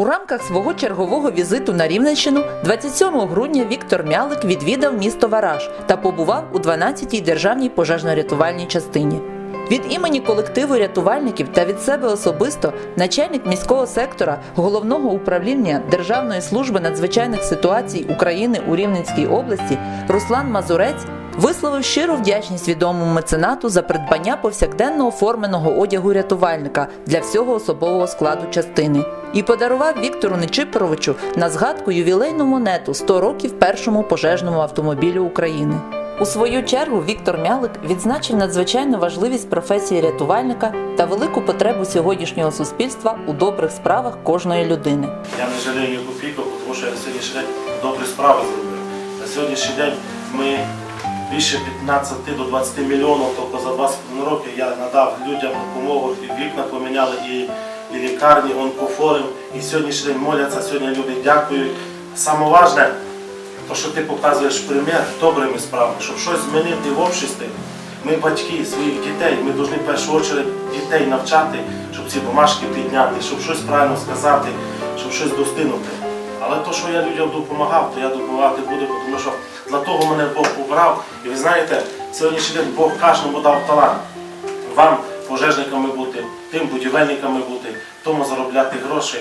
У рамках свого чергового візиту на Рівненщину 27 грудня Віктор Мялик відвідав місто Вараж та побував у 12-й державній пожежно-рятувальній частині. Від імені колективу рятувальників та від себе особисто начальник міського сектора головного управління Державної служби надзвичайних ситуацій України у Рівненській області Руслан Мазурець висловив щиру вдячність відомому меценату за придбання повсякденно оформленого одягу рятувальника для всього особового складу частини і подарував Віктору Нечипоровичу на згадку ювілейну монету 100 років першому пожежному автомобілю України. У свою чергу Віктор Мялик відзначив надзвичайну важливість професії рятувальника та велику потребу сьогоднішнього суспільства у добрих справах кожної людини. Я не жалію копійку, тому що я сьогоднішній день добрі справи зробив. На сьогоднішній день ми більше 15 до 20 мільйонів, тобто за 20 років я надав людям допомогу, і вікна поміняли, і, і лікарні, онкофорум. І сьогоднішній день моляться, сьогодні люди дякують. Саме важне, то, що ти показуєш примір добрими справами, щоб щось змінити в обществі. Ми батьки своїх дітей, ми повинні в першу чергу дітей навчати, щоб ці бумажки підняти, щоб щось правильно сказати, щоб щось достигнути. Але то, що я людям допомагав, то я допомагати буду, тому що для того мене Бог обрав. І ви знаєте, сьогоднішній день Бог кожному дав талант. Вам пожежниками бути, тим будівельниками бути, тому заробляти гроші.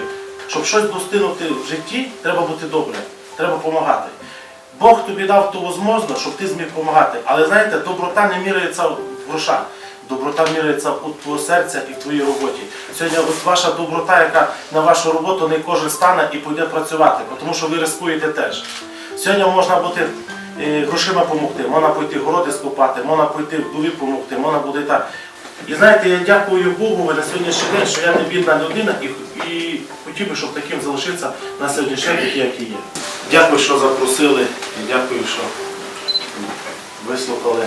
Щоб щось достигнути в житті, треба бути добрим, треба допомагати. Бог тобі дав ту можливість, щоб ти зміг допомагати. Але знаєте, доброта не міряється в грошах. Доброта міряється у твого серця і в твоїй роботі. Сьогодні от ваша доброта, яка на вашу роботу не кожен стане і піде працювати, тому що ви рискуєте теж. Сьогодні можна бути е, грошима допомогти, можна пойти городи скопати, можна пойти вдові допомогти, можна буде так. І знаєте, я дякую Богу на сьогоднішній день, що я не бідна людина і, і хотів би, щоб таким залишитися на сьогоднішній день, як і є. Дякую, що запросили, і дякую, що вислухали